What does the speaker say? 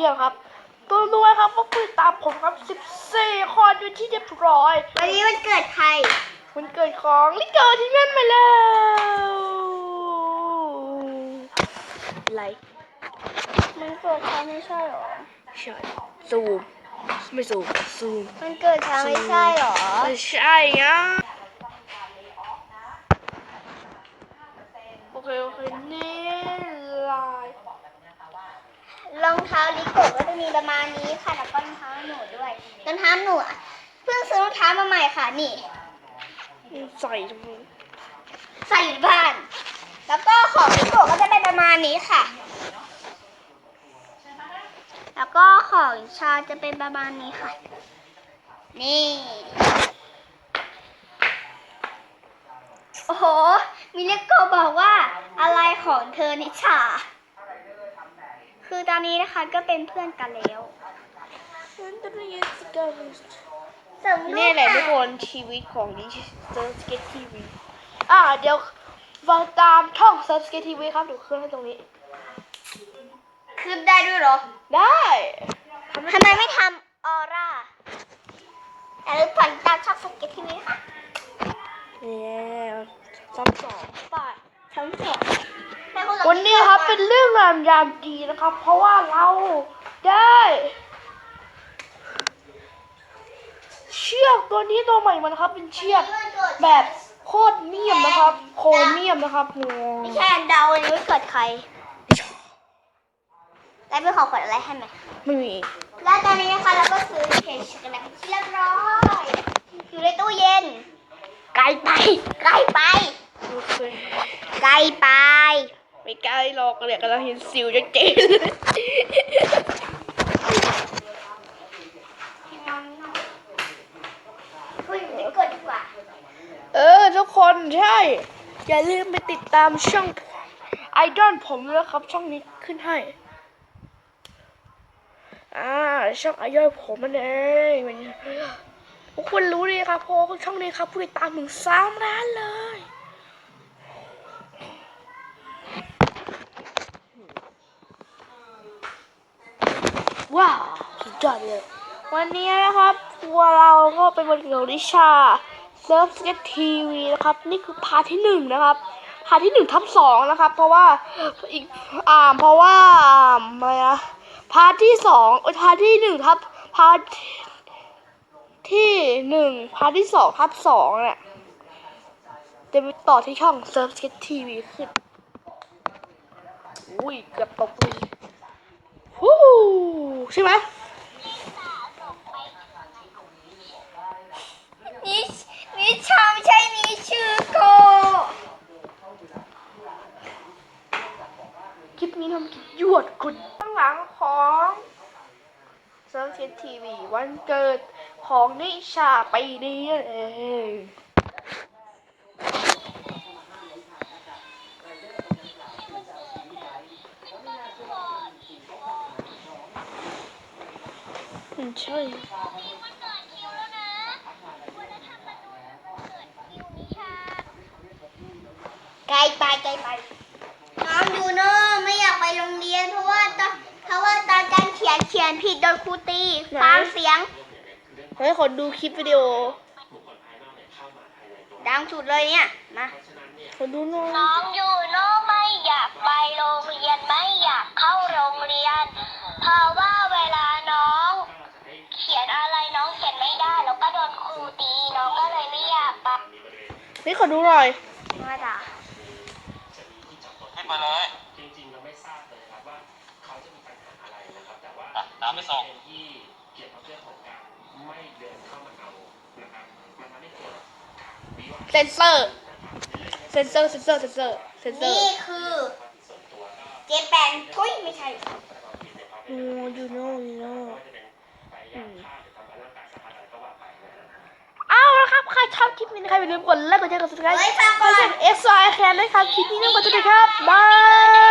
ยี่ยมครับตัวรู้ไหมครับว่าผู้ติดตามผมครับ 14 คนอยู่ที่เรียบร้อย วันนี้มันเกิดใคร มันเกิดของลิเกอร์ที่นั่นไปแล้วไลค์มันเกิดใครไม่ใช่หรอ ใช่ซูม ไม่ซูมซูม มันเกิดใครไม่ใช่หรอ ไม่ใช่นะโอเคโอเคนี่ไลน์ รองเท้าลิโกะก็จะ มีประมาณนี้ค่ะแล้วก็รองเท้าหนูด้วยรองเท้าหนูอะเพิ่งซื้อรองเท้ามาใหม่ค่ะนี่ใส่ตรงนี้ใส่อยู่บ้าน แล้วก็ของลิโกะก็จะเป็นประมาณนี้ค่ะ แล้วก็ของชาจะเป็นประมาณนี้ค่ะ นี่โอ้โหมีเลโกบอกว่าอะไรของเธอนิชาคือ ตอนนี้นะคะก็เป็นเพื่อนกันแล้วสมรูปนี่แหละทุกคนชีวิตของดิเซอร์สเก็ตทีวีอ่าเดี๋ยวฟังตามช่องเซิร์ฟสเก็ตทีวีครับเดี๋ยวขึ้นให้ตรงนี้ ขึ้นได้ด้วยเหรอ ได้ ทำไมไม่ทำออร่าอย่าลืมฝันตามช่องสเก็ตทีวีค่ะ เนี่ยซ้ำสองไป ทั้งสอง วันนี้ครับเป็นเรื่องงามยามดีนะครับ เพราะว่าเราได้ เชือกตัวนี้ตัวใหม่มันนะครับเป็นเชือกแบบโคตรเมียมนะครับ โครเมียมนะครับงงไม่ใช่อันเดาวันนี้ไม่เกิดใครแล้วเป็นของขวัญอะไรให้ไหมไม่มี แล้วตอนนี้นะคะเราก็ซื้อเค้กช็อกโกแลตที่เรียบร้อยอยู่ในตู้เย็น ไกลไป ไกลไปโอเคไกลไป ไม่ใกล้หรอกเลยกำลังเห็นสิวจะเจ๊งเดี๋ยเออ ทุกคนใช่ อย่าลืมไปติดตามช่องไอดอลผมด้วยนะครับ ช่องนี้ขึ้นให้ อ่า ช่องไอดอลผมมันเองมันทุกคนรู้ดีครับเพราะช่องนี้ครับผู้ติดตามถึงสามล้านเลย ว้าวสุดยอดเลย วันนี้นะครับทัวเราก็เป็นวันเกิดของนิชาเซิร์ฟสเก็ตทีวีนะครับ นี่คือพาร์ทที่หนึ่งนะครับพาร์ทที่หนึ่งทับสองนะครับ เพราะว่าอีกอ่าเพราะว่าอะไรนะพาร์ทที่สองอ้ยพาร์ทที่หนึ่งทับพาร์ทที่หนึ่งพาร์ทที่สองทับสองเนี่ยจะไปต่อที่ช่องเซิร์ฟสเก็ตทีวีขึ้นอุ้ยเกือบตกเลย ฮู้ใช่ไหมนิชนิชาไม่ใช่นิชื่อโกคลิปนี้ทำคลิปยวดคุณข้างหลังของเซิร์ฟเชนทีวีวันเกิดของนิชาไปนี้เอง อืมใช่ไกลไปไกลไปน้องดูเนอะไม่อยากไปโรงเรียน เพราะว่าตอนเพราะว่าตอนการเขียนเขียนผิดโดนครูตีฟังเสียงเฮ้ยขอดูคลิปวิดีโอ ดังสุดเลยเนี่ยมาขอดูหน่อยน้องยูโน่ไม่อยากไปโรงเรียนไม่อยากเข้าโรงเรียน เพราะ นี่ขอดูหน่อยมาด่าขึ้นมาเลยจริงๆเราไม่ทราบเลยครับว่าเขาจะมีปัญหาอะไรนะครับ แต่ว่าอะน้ำไม่ส่งประเด็นที่เกี่ยวกับเรื่องของการไม่เดินเข้ามาเอานะครับมันทำให้เกิดการวิวาทเซนเซอร์เซนเซอร์เซนเซอร์เซนเซอร์เซนเซอร์นี่คือเจแปนทุยไม่ใช่โอ้ยูโน่ยูโน่เอาละครับ ใคร ชอบคลิปนี้นะครับอย่าลืมกดไลค์กดแชร์กดซับสไครต์เฮ้ยฟังกก่อดนสั่น X Y แคนด้วยครับคลิปนี้ต้องกดติดตามครับบาย